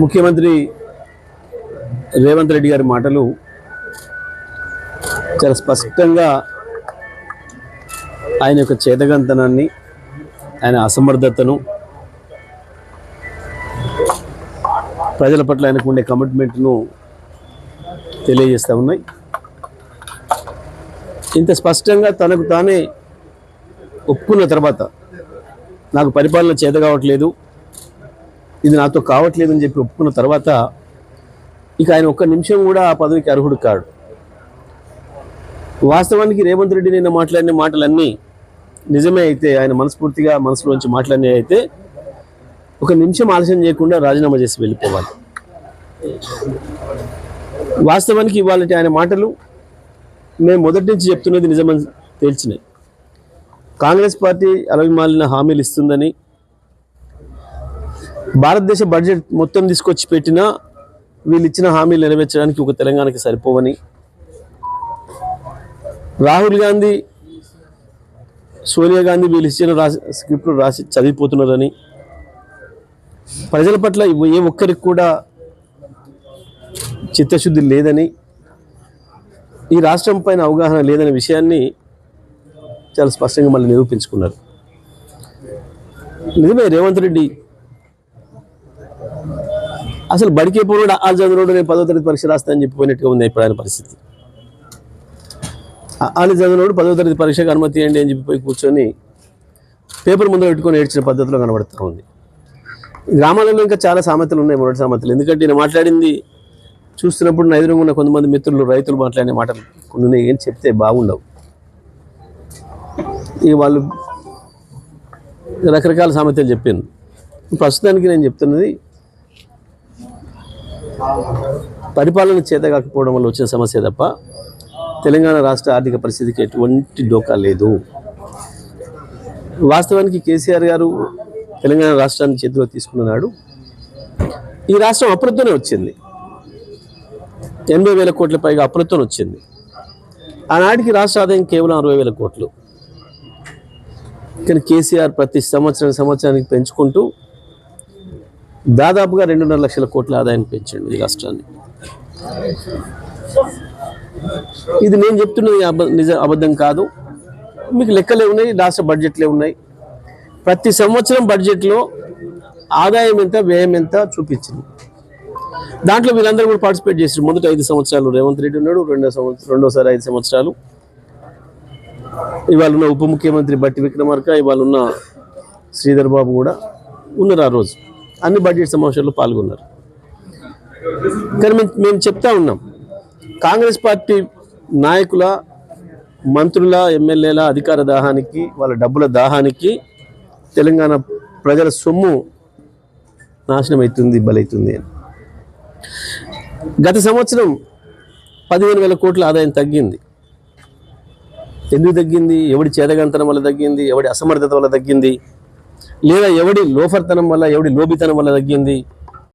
ముఖ్యమంత్రి రేవంత్ రెడ్డి గారి మాటలు చాలా స్పష్టంగా ఆయన యొక్క చేతగంతనాన్ని ఆయన అసమర్థతను ప్రజల పట్ల ఆయనకు ఉండే కమిట్మెంట్ను తెలియజేస్తూ ఉన్నాయి. ఇంత స్పష్టంగా తనకు తానే ఒప్పుకున్న తర్వాత నాకు పరిపాలన చేత కావట్లేదు. ఇది నాతో కావట్లేదు అని చెప్పి ఒప్పుకున్న తర్వాత ఇక ఆయన ఒక్క నిమిషం కూడా ఆ పదవికి అర్హుడు కాడు. వాస్తవానికి రేవంత్ రెడ్డి నిన్న మాట్లాడిన మాటలన్నీ నిజమే అయితే ఆయన మనస్ఫూర్తిగా మనసులోంచి మాట్లాడినవి అయితే ఒక నిమిషం ఆలస్యం చేయకుండా రాజీనామా చేసి వెళ్ళిపోవాలి. వాస్తవానికి ఇవాళ ఆయన మాటలు మేము మొదటి నుంచి చెప్తున్నది నిజమని తేల్చినాయి కాంగ్రెస్ పార్టీ అలవిమాలిన హామీలు ఇస్తుందని భారతదేశ బడ్జెట్ మొత్తం తీసుకొచ్చి పెట్టినా వీళ్ళు ఇచ్చిన హామీలు నెరవేర్చడానికి ఒక తెలంగాణకి సరిపోవని. రాహుల్ గాంధీ సోనియా గాంధీ వీళ్ళు ఇచ్చిన రాసి స్క్రిప్ట్లు రాసి చదివిపోతున్నారని. ప్రజల పట్ల ఏ ఒక్కరికి కూడా చిత్తశుద్ధి లేదని ఈ రాష్ట్రం పైన అవగాహన లేదనే విషయాన్ని చాలా స్పష్టంగా మళ్ళీ నిరూపించుకున్నారు. నిజమే రేవంత్ రెడ్డి అసలు బడికే పోనుడు ఆ చదువుడు నేను పదో తరగతి పరీక్ష రాస్తానని చెప్పిపోయినట్టుగా ఉంది ఇప్పుడు ఆయన పరిస్థితి. ఆలు పదో తరగతి పరీక్షకు అనుమతి ఇవ్వండి అని చెప్పిపోయి కూర్చొని పేపర్ ముందు పెట్టుకొని ఏడ్చిన పద్ధతిలో కనబడుతూ ఉంది. గ్రామాలలో ఇంకా చాలా సామెతలు ఉన్నాయి మొదటి సామెతలు. ఎందుకంటే నేను మాట్లాడింది చూస్తున్నప్పుడు నా ఎదురుగా ఉన్న కొంతమంది మిత్రులు రైతులు మాట్లాడిన మాటలు కొన్ని ఏం చెప్తే బాగుండవు. ఇక వాళ్ళు రకరకాల సామెతలు చెప్పాను ప్రస్తుతానికి నేను చెప్తున్నది పరిపాలన చేత కాకపోవడం వల్ల వచ్చిన సమస్య తప్ప తెలంగాణ రాష్ట్ర ఆర్థిక పరిస్థితికి ఎటువంటి డోకా లేదు. వాస్తవానికి కేసీఆర్ గారు తెలంగాణ రాష్ట్రాన్ని చేతిలో తీసుకున్నాడు ఈ రాష్ట్రం అప్రతోనే వచ్చింది. ఎనభై వేల కోట్ల పైగా అప్రతో వచ్చింది. ఆనాటికి రాష్ట్ర ఆదాయం కేవలం అరవై వేల కోట్లు. కానీ కేసీఆర్ ప్రతి సంవత్సరం సంవత్సరానికి పెంచుకుంటూ దాదాపుగా రెండున్నర లక్షల కోట్ల ఆదాయాన్ని పెంచండి ఈ రాష్ట్రాన్ని. ఇది నేను చెప్తున్నది నిజ అబద్ధం కాదు. మీకు లెక్కలే ఉన్నాయి రాష్ట్ర బడ్జెట్లే ఉన్నాయి. ప్రతి సంవత్సరం బడ్జెట్లో ఆదాయం ఎంత వ్యయం ఎంత చూపించింది. దాంట్లో వీళ్ళందరూ కూడా పార్టిసిపేట్ చేశారు మొదట ఐదు సంవత్సరాలు రేవంత్ రెడ్డి ఉన్నాడు రెండో సంవత్సరం రెండోసారి ఐదు సంవత్సరాలు. ఇవాళ ఉన్న ఉప ముఖ్యమంత్రి బట్టి విక్రమార్క ఇవాళ ఉన్న శ్రీధర్ బాబు కూడా ఉన్నారు ఆ రోజు. అన్ని బడ్జెట్ సమావేశాల్లో పాల్గొన్నారు. కానీ మేము మేము చెప్తా ఉన్నాం. కాంగ్రెస్ పార్టీ నాయకుల మంత్రుల ఎమ్మెల్యేల అధికార దాహానికి వాళ్ళ డబ్బుల దాహానికి తెలంగాణ ప్రజల సొమ్ము నాశనం అవుతుంది బలవుతుంది అని. గత సంవత్సరం పదిహేను వేల కోట్ల ఆదాయం తగ్గింది. ఎందుకు తగ్గింది? ఎవడి చేదగంతనం వల్ల తగ్గింది? ఎవడి అసమర్థత వల్ల తగ్గింది? లేదా ఎవడి లోఫర్తనం వల్ల ఎవడి లోబితనం వల్ల తగ్గింది?